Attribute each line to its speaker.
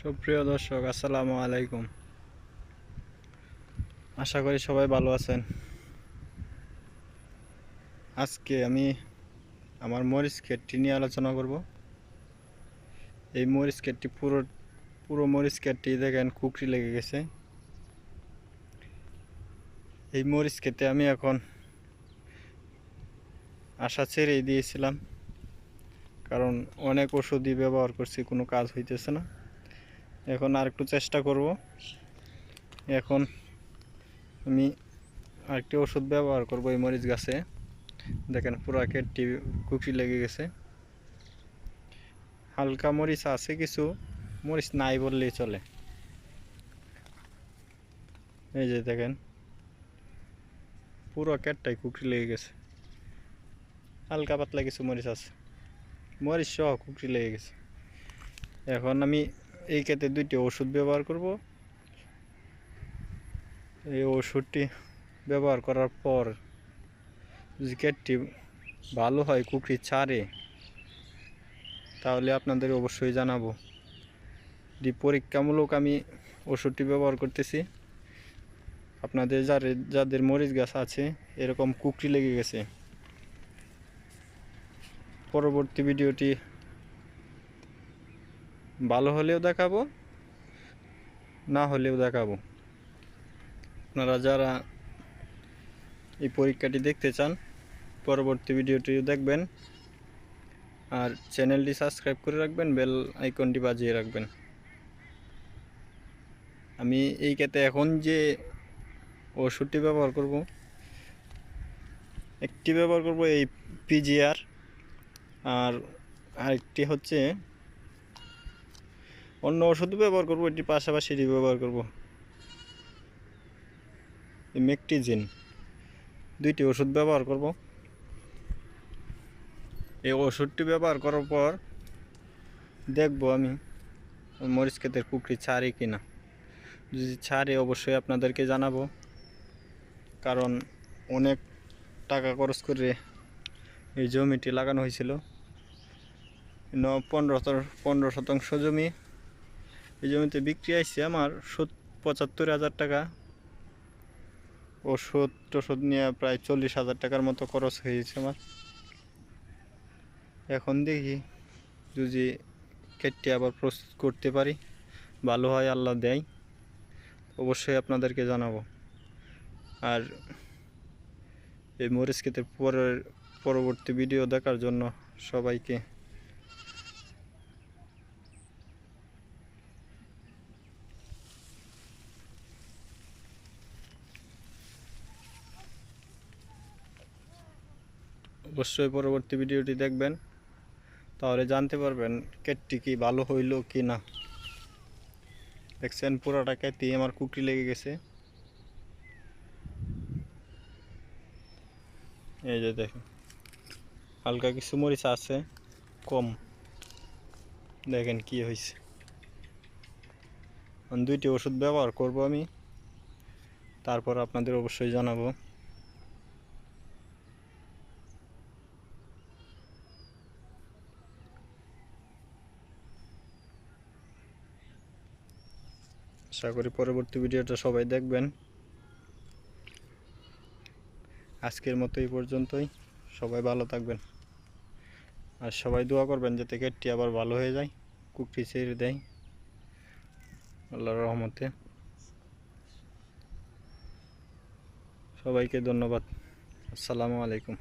Speaker 1: সুপ্রিয় দর্শক, আসসালামু আলাইকুম। আশা করি সবাই ভালো আছেন। আজকে আমি আমার মরিচ ক্ষেতটি নিয়ে আলোচনা করব। এই মরিচ ক্ষেতটি পুরো পুরো মরিচ ক্ষেতটি দেখেন কুকরি লেগে গেছে। এই মরিচ ক্ষেতে আমি এখন আশা ছেড়েই দিয়েছিলাম, কারণ অনেক ওষুধই ব্যবহার করছি, কোনো কাজ হইতেছে না। এখন আর একটু চেষ্টা করব। এখন আমি আরেকটি ওষুধ ব্যবহার করব এই মরিচ গাছে। দেখেন পুরো কেটটি কুকি লেগে গেছে। হালকা মরিচ আছে, কিছু মরিচ নাই বললেই চলে। এই যে দেখেন, পুরো কেটটাই কুকরি লেগে গেছে। হালকা পাতলা কিছু মরিচ আছে। মরিচ সহ কুকরি লেগে গেছে। এখন আমি এই ক্ষেত্রে দুইটি ওষুধ ব্যবহার করব। এই ওষুধটি ব্যবহার করার পর যদি কেটটি ভালো হয় কুকরি ছাড়ে, তাহলে আপনাদের অবশ্যই জানাব। দি পরীক্ষামূলক আমি ওষুধটি ব্যবহার করতেছি। আপনাদের যার, যাদের মরিচ গাছ আছে, এরকম কুকরি লেগে গেছে। পরবর্তী ভিডিওটি ভালো হলেও দেখাবো, না হলেও দেখাবো। আপনারা যারা এই পরীক্ষাটি দেখতে চান, পরবর্তী ভিডিওটিও দেখবেন। আর চ্যানেলটি সাবস্ক্রাইব করে রাখবেন, বেল আইকনটি বাজিয়ে রাখবেন। আমি এই ক্ষেত্রে এখন যে ওষুধটি ব্যবহার করব, একটি ব্যবহার করব এই পিজিআর, আর আরেকটি হচ্ছে অন্য ওষুধ ব্যবহার করব এটি পাশাপাশি এটি ব্যবহার করব। মেকটিজিন, দুইটি ওষুধ ব্যবহার করব। এই ওষুধটি ব্যবহার করার পর দেখব আমি মরিচ ক্ষেতের কুকরি ছাড়ে কি না যদি ছাড়ে অবশ্যই আপনাদেরকে জানাব, কারণ অনেক টাকা খরচ করে এই জমিটি লাগানো হয়েছিল। পনেরো পনেরো শতাংশ জমি এই জমিতে বিক্রি আসছে আমার পঁচাত্তর হাজার টাকা। ওষুধ টষুধ নিয়ে প্রায় চল্লিশ হাজার টাকার মতো খরচ হয়েছে আমার। এখন দেখি যদি কেটে আবার প্রস্তুত করতে পারি, ভালো হয়, আল্লাহ দেয়। অবশ্যই আপনাদেরকে জানাব। আর এই মরিচ খেতে পরের পরবর্তী ভিডিও দেখার জন্য সবাইকে অবশ্যই পরবর্তী ভিডিওটি দেখবেন। তাহলে জানতে পারবেন কেটটি কি ভালো হইল কি না। দেখছেন পুরোটা কেটে আমার কুকরি লেগে গেছে। এই যে দেখেন, হালকা কিছু মরিচ আছে, কম। দেখেন কি হয়েছে দুইটি ওষুধ ব্যবহার করব আমি। তারপর আপনাদের অবশ্যই জানাব। আশা করি পরবর্তী ভিডিওটা সবাই দেখবেন। আজকের মতো এই পর্যন্তই। সবাই ভালো থাকবেন। আর সবাই দোয়া করবেন যাতে কেটটি আবার ভালো হয়ে যায়, কুকটি ছেড়ে দেয়। আল্লাহর রহমতে। সবাইকে ধন্যবাদ। আসসালামু আলাইকুম।